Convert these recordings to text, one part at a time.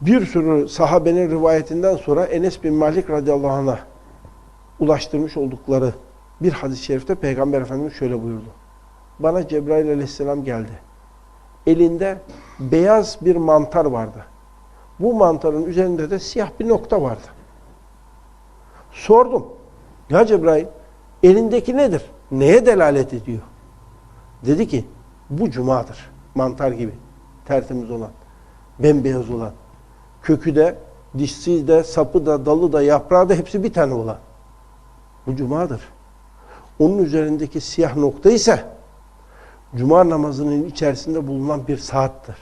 bir sürü sahabenin rivayetinden sonra Enes bin Malik radıyallahu anh'a ulaştırmış oldukları bir hadis-i şerifte Peygamber Efendimiz şöyle buyurdu. Bana Cebrail aleyhisselam geldi. Elinde beyaz bir mantar vardı. Bu mantarın üzerinde de siyah bir nokta vardı. Sordum. Ya Cebrail elindeki nedir? Neye delalet ediyor? Dedi ki bu cumadır. Mantar gibi. Tertemiz olan. Bembeyaz olan. Kökü de, dişsiz de, sapı da, dalı da, yaprağı da hepsi bir tane olan. Bu cumadır. Onun üzerindeki siyah nokta ise cuma namazının içerisinde bulunan bir saattir.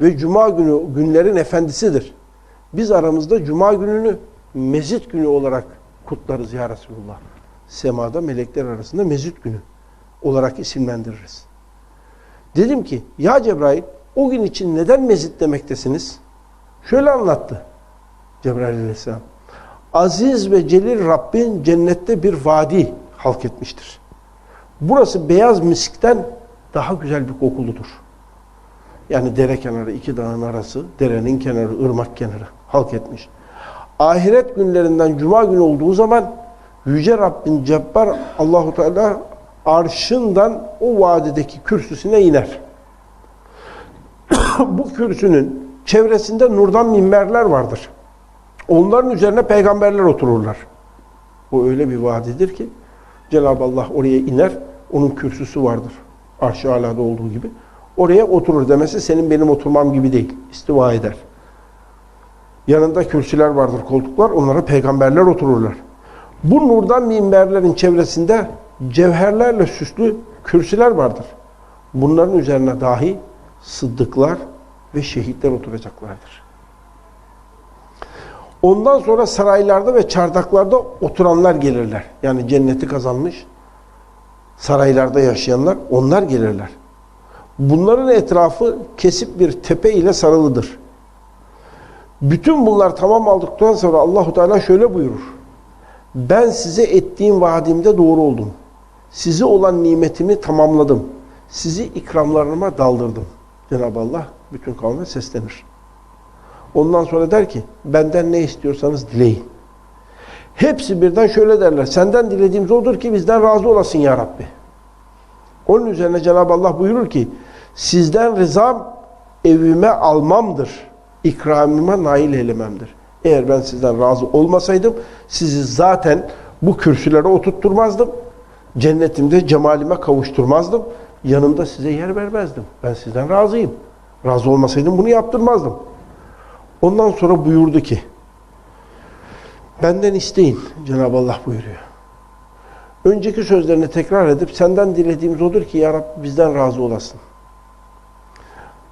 Ve cuma günü günlerin efendisidir. Biz aramızda cuma gününü mezit günü olarak kutlarız ya Resulullah. Semada melekler arasında mezit günü olarak isimlendiririz. Dedim ki ya Cebrail o gün için neden mezit demektesiniz? Şöyle anlattı Cebrail aleyhisselam. Aziz ve celil Rabbin cennette bir vadi halk etmiştir. Burası beyaz miskten daha güzel bir kokuludur. Yani dere kenarı, iki dağın arası, derenin kenarı, ırmak kenarı halk etmiş. Ahiret günlerinden cuma günü olduğu zaman Yüce Rabbin Cebbar Allahu Teala arşından o vadideki kürsüsüne iner. Bu kürsünün çevresinde nurdan minberler vardır. Onların üzerine peygamberler otururlar. Bu öyle bir vadidir ki Cenab-ı Allah oraya iner, onun kürsüsü vardır. Arş-ı alada olduğu gibi. Oraya oturur demesi senin benim oturmam gibi değil. İstiva eder. Yanında kürsüler vardır, koltuklar. Onlara peygamberler otururlar. Bu nurdan minberlerin çevresinde cevherlerle süslü kürsüler vardır. Bunların üzerine dahi sıddıklar ve şehitler oturacaklardır. Ondan sonra saraylarda ve çardaklarda oturanlar gelirler. Yani cenneti kazanmış saraylarda yaşayanlar onlar gelirler. Bunların etrafı kesip bir tepe ile sarılıdır. Bütün bunlar tamam aldıktan sonra Allahu Teala şöyle buyurur. Ben size ettiğim vaadimde doğru oldum. Size olan nimetimi tamamladım. Sizi ikramlarıma daldırdım. Cenab-ı Allah bütün kavme seslenir. Ondan sonra der ki benden ne istiyorsanız dileyin. Hepsi birden şöyle derler. Senden dilediğimiz odur ki bizden razı olasın ya Rabbi. Onun üzerine Cenab-ı Allah buyurur ki sizden rızam evime almamdır. İkramıma nail eylememdir. Eğer ben sizden razı olmasaydım sizi zaten bu kürsülere oturtturmazdım. Cennetimde cemalime kavuşturmazdım. Yanımda size yer vermezdim. Ben sizden razıyım. Razı olmasaydım bunu yaptırmazdım. Ondan sonra buyurdu ki benden isteyin Cenab-ı Allah buyuruyor. Önceki sözlerini tekrar edip senden dilediğimiz odur ki ya Rabbi bizden razı olasın.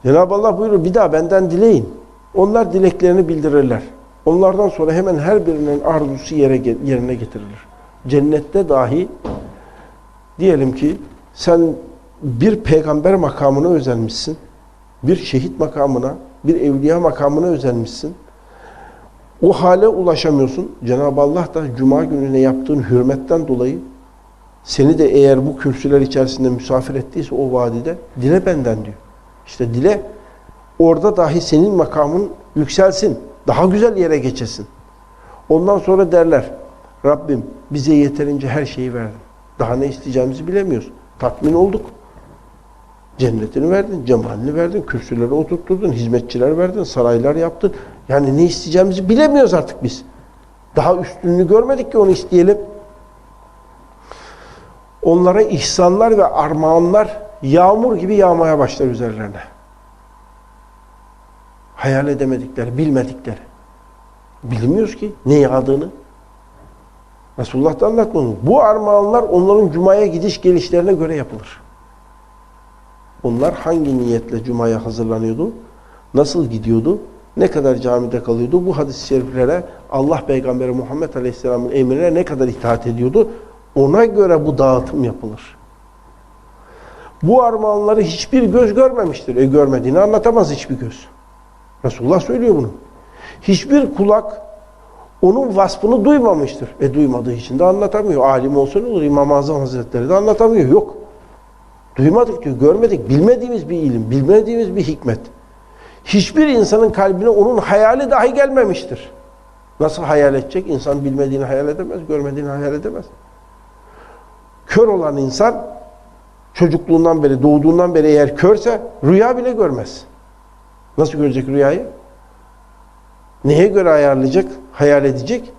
Cenab-ı Allah buyuruyor bir daha benden dileyin. Onlar dileklerini bildirirler. Onlardan sonra hemen her birinin arzusu yere, yerine getirilir. Cennette dahi diyelim ki sen bir peygamber makamına özenmişsin. Bir şehit makamına, bir evliya makamına özenmişsin. O hale ulaşamıyorsun. Cenab-ı Allah da cuma gününe yaptığın hürmetten dolayı seni de eğer bu kürsüler içerisinde misafir ettiyse o vadide dile benden diyor. İşte dile orada dahi senin makamın yükselsin. Daha güzel yere geçesin. Ondan sonra derler Rabbim bize yeterince her şeyi verdin. Daha ne isteyeceğimizi bilemiyoruz. Tatmin olduk. Cennetini verdin, cemalini verdin, kürsülere oturtturdun, hizmetçiler verdin, saraylar yaptın. Yani ne isteyeceğimizi bilemiyoruz artık biz. Daha üstünlüğü görmedik ki onu isteyelim. Onlara ihsanlar ve armağanlar yağmur gibi yağmaya başlar üzerlerine. Hayal edemedikleri, bilmedikleri. Bilmiyoruz ki ne yağdığını. Resulullah da anlatmadı. Bu armağanlar onların cumaya gidiş gelişlerine göre yapılır. Onlar hangi niyetle cumaya hazırlanıyordu? Nasıl gidiyordu? Ne kadar camide kalıyordu? Bu hadis-i şeriflere Allah Peygamberi Muhammed Aleyhisselam'ın emrine ne kadar itaat ediyordu? Ona göre bu dağıtım yapılır. Bu armağanları hiçbir göz görmemiştir. E görmediğini anlatamaz hiçbir göz. Resulullah söylüyor bunu. Hiçbir kulak onun vasfını duymamıştır. E duymadığı için de anlatamıyor. Alim olsa ne olur? İmam-ı Azam Hazretleri de anlatamıyor. Yok. Duymadık diyor, görmedik. Bilmediğimiz bir ilim, bilmediğimiz bir hikmet. Hiçbir insanın kalbine onun hayali dahi gelmemiştir. Nasıl hayal edecek? İnsan bilmediğini hayal edemez, görmediğini hayal edemez. Kör olan insan çocukluğundan beri, doğduğundan beri eğer körse rüya bile görmez. Nasıl görecek rüyayı? Neye göre ayarlayacak, hayal edecek?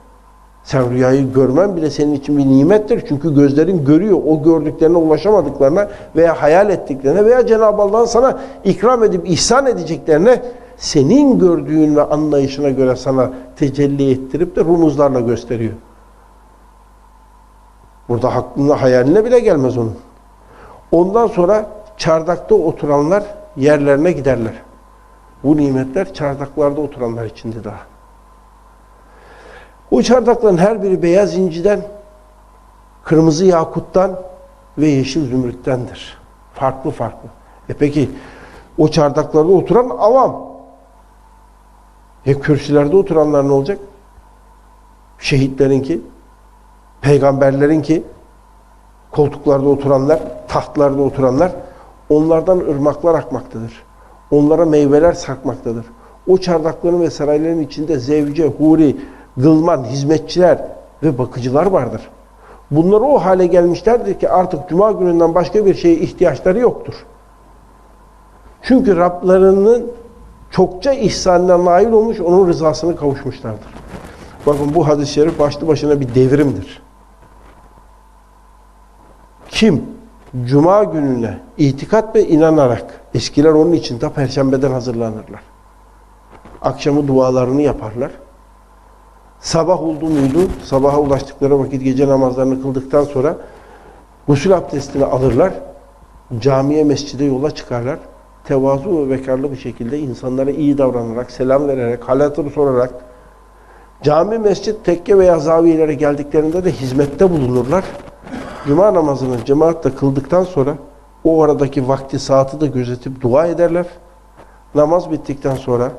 Sen rüyayı görmen bile senin için bir nimettir. Çünkü gözlerin görüyor. O gördüklerine ulaşamadıklarına veya hayal ettiklerine veya Cenab-ı Allah'ın sana ikram edip ihsan edeceklerine senin gördüğün ve anlayışına göre sana tecelli ettirip de rumuzlarla gösteriyor. Burada aklına hayaline bile gelmez onun. Ondan sonra çardakta oturanlar yerlerine giderler. Bu nimetler çardaklarda oturanlar içinde daha. O çardakların her biri beyaz inciden, kırmızı yakuttan ve yeşil zümrüttendir. Farklı farklı. E peki o çardaklarda oturan avam. E kürsülerde oturanlar ne olacak? Şehitlerinki, peygamberlerinki, koltuklarda oturanlar, tahtlarda oturanlar, onlardan ırmaklar akmaktadır. Onlara meyveler sarkmaktadır. O çardakların ve sarayların içinde zevce, huri, gılman, hizmetçiler ve bakıcılar vardır. Bunlar o hale gelmişlerdir ki artık cuma gününden başka bir şeye ihtiyaçları yoktur. Çünkü Rablarının çokça ihsanına nail olmuş, onun rızasını kavuşmuşlardır. Bakın bu hadis-i şerif başlı başına bir devrimdir. Kim cuma gününe itikat ve inanarak, eskiler onun için de perşembeden hazırlanırlar. Akşamı dualarını yaparlar. Sabah oldu muydu, sabaha ulaştıkları vakit gece namazlarını kıldıktan sonra gusül abdestini alırlar. Camiye, mescide yola çıkarlar. Tevazu ve bekarlı bir şekilde insanlara iyi davranarak, selam vererek, halatını sorarak, cami, mescit, tekke veya zaviyelere geldiklerinde de hizmette bulunurlar. Cuma namazını cemaatle kıldıktan sonra o aradaki vakti, saati de gözetip dua ederler. Namaz bittikten sonra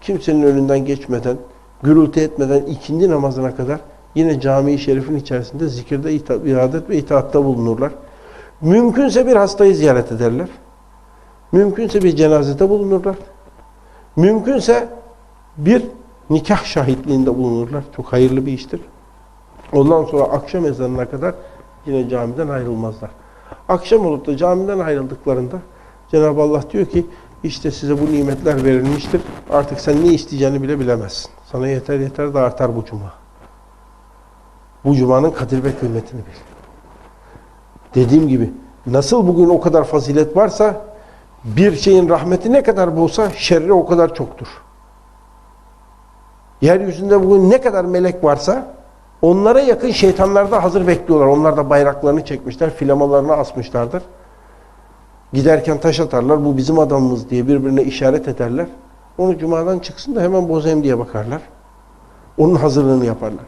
kimsenin önünden geçmeden, gürültü etmeden ikindi namazına kadar yine cami-i şerifin içerisinde zikirde, itaat ve itaatta bulunurlar. Mümkünse bir hastayı ziyaret ederler. Mümkünse bir cenazede bulunurlar. Mümkünse bir nikah şahitliğinde bulunurlar. Çok hayırlı bir iştir. Ondan sonra akşam ezanına kadar yine camiden ayrılmazlar. Akşam olup da camiden ayrıldıklarında Cenab-ı Allah diyor ki işte size bu nimetler verilmiştir. Artık sen ne isteyeceğini bile bilemezsin. Sana yeter yeter de artar bu cuma. Bu cumanın kadir ve kıymetini bil. Dediğim gibi nasıl bugün o kadar fazilet varsa bir şeyin rahmeti ne kadar bolsa şerri o kadar çoktur. Yeryüzünde bugün ne kadar melek varsa onlara yakın şeytanlar da hazır bekliyorlar. Onlar da bayraklarını çekmişler, filamalarını asmışlardır. Giderken taş atarlar, bu bizim adamımız diye birbirine işaret ederler. Onu cumadan çıksın da hemen bozayım diye bakarlar. Onun hazırlığını yaparlar.